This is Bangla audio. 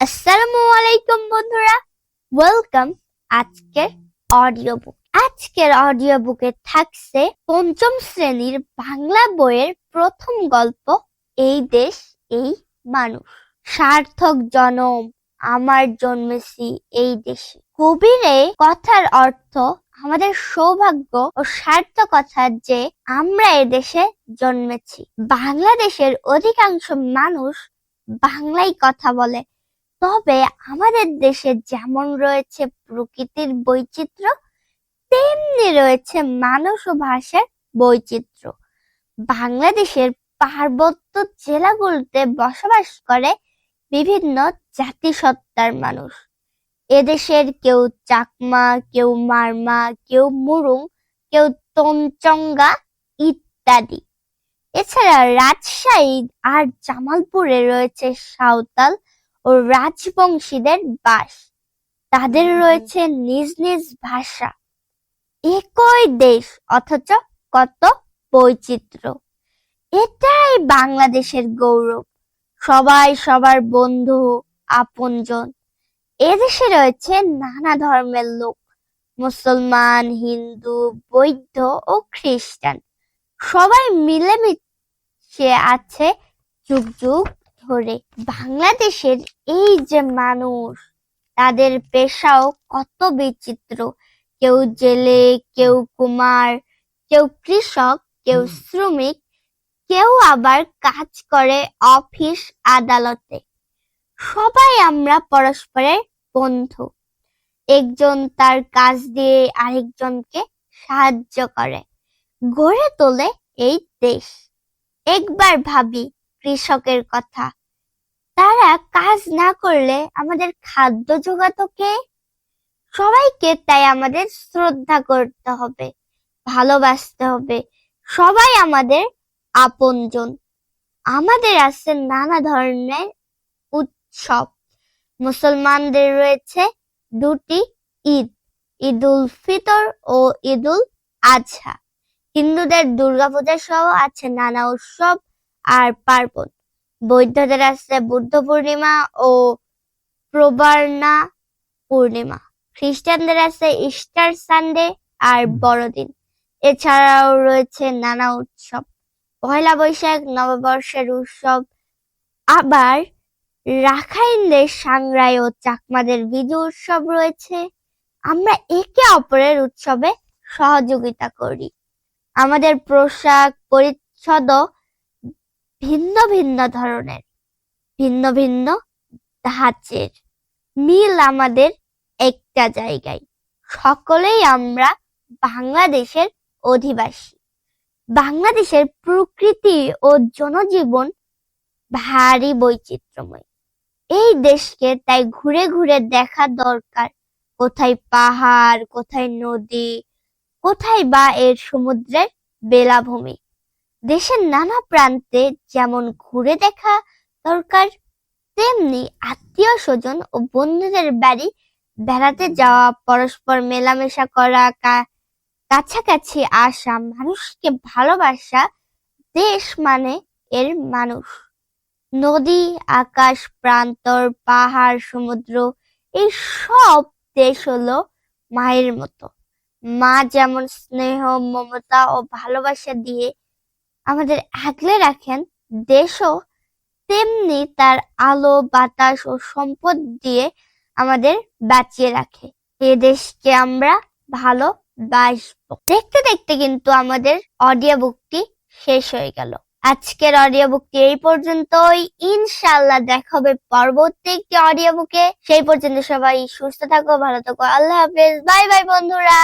আসসালামু আলাইকুম বন্ধুরা। ওয়েলকাম আজকের অডিও বুক আজকের অডিও বুকে থাকছে পঞ্চম শ্রেণির বাংলা বইয়ের প্রথম গল্প, এই দেশ, এই মানুষ। সার্থক জনম, আমার জন্মেছি এই দেশে। কবির কথার অর্থ আমাদের সৌভাগ্য ও সার্থকতা যে আমরা দেশে জন্মেছি। বাংলাদেশের অধিকাংশ মানুষ বাংলায় কথা বলে। তবে আমাদের দেশে যেমন রয়েছে প্রকৃতির বৈচিত্র্য, তেমনি রয়েছে মানুষ ও ভাষার বৈচিত্র্য। বাংলাদেশের পার্বত্য জেলাগুলোতে বসবাস করে বিভিন্ন জাতিসত্তার মানুষ। এদেশের কেউ চাকমা, কেউ মারমা, কেউ মুরুং, কেউ তঞ্চঙ্গা ইত্যাদি। এছাড়া রাজশাহী আর জামালপুরে রয়েছে সাঁওতাল ও রাজবংশীদের বাস। তাদের রয়েছে নিজ নিজ ভাষা। একই দেশ অথচ কত বৈচিত্র্য। এটাই বাংলাদেশের গৌরব। সবাই সবার বন্ধু আপনজন। এদেশে রয়েছে নানা ধর্মের লোক। মুসলমান হিন্দু বৌদ্ধ ও খ্রিস্টান। সবাই মিলেমিশে আছে যুগ যুগ ধরে বাংলাদেশের এই যে মানুষ তাদের পেশাও কত বিচিত্র। কেউ জেলে কেউ কুমার কেউ কৃষক কেউ শ্রমিক কেউ আবার কাজ করে অফিস আদালতে। সবাই আমরা পরস্পরের বন্ধু। একজন তার কাজ দিয়ে আরেকজনকে সাহায্য করে। গড়ে তোলে এই দেশ। একবার ভাবি কৃষকের কথা। তারা কাজ না করলে আমাদের খাদ্য জোগাতো কে? সবাইকে তাই আমাদের শ্রদ্ধা করতে হবে, ভালোবাসতে হবে। সবাই আমাদের আপনজন। আমাদের আছে নানা ধরনের উৎসব। মুসলমানদের রয়েছে দুটি ঈদ ঈদ উল ফিতর ও ঈদ উল আজহা হিন্দুদের দুর্গাপূজা সহ আছে নানা উৎসব পার্বণ। বৌদ্ধদের আছে বুদ্ধ পূর্ণিমা ও প্রবারণা পূর্ণিমা। খ্রিস্টানদের আছে ইস্টার সানডে আর বড়দিন। এছাড়াও রয়েছে নানা উৎসব। পয়লা বৈশাখ নববর্ষের উৎসব। আবার রাখাইনদের সাংরাই ও চাকমাদের বিজু উৎসব রয়েছে। আমরা একে অপরের উৎসবে সহযোগিতা করি। আমাদের পোশাক পরিচ্ছদও ভিন্ন ভিন্ন ধরনের, ভিন্ন ভিন্ন ধাঁচের মিল আমাদের একটা জায়গায়। সকলেই আমরা বাংলাদেশের অধিবাসী। বাংলাদেশের প্রকৃতি ও জনজীবন ভারী বৈচিত্র্যময়। এই দেশকে তাই ঘুরে ঘুরে দেখা দরকার। কোথায় পাহাড়, কোথায় নদী, কোথায় বা এর সমুদ্রের বেলাভূমি। দেশের নানা প্রান্তে যেমন ঘুরে দেখা দরকার, তেমনি আত্মীয় স্বজন ও বন্ধুদের বাড়ি বেড়াতে যাওয়া, পরস্পর মেলামেশা করা কাছাকাছি আসা, মানুষকে ভালোবাসা, দেশ মানে এর মানুষ। নদী, আকাশ, প্রান্তর, পাহাড়, সমুদ্র, এই সব দেশ হলো মায়ের মতো। মা যেমন স্নেহ, মমতা ও ভালোবাসা দিয়ে আমাদের আগলে রাখেন দেশও তেমনি তার আলো, বাতাস ও সম্পদ দিয়ে আমাদের বাঁচিয়ে রাখে। এ দেশকে আমরা ভালো বাসবো দেখতে দেখতে কিন্তু আমাদের অডিও বুকটি শেষ হয়ে গেল। আজকের অডিও বুকটি এই পর্যন্তই। ইনশাল্লাহ দেখা হবে পরবর্তী একটি অডিও বুকে সেই পর্যন্ত সবাই সুস্থ থাকো, ভালো থাকো। আল্লাহ হাফেজ। বাই বাই বন্ধুরা।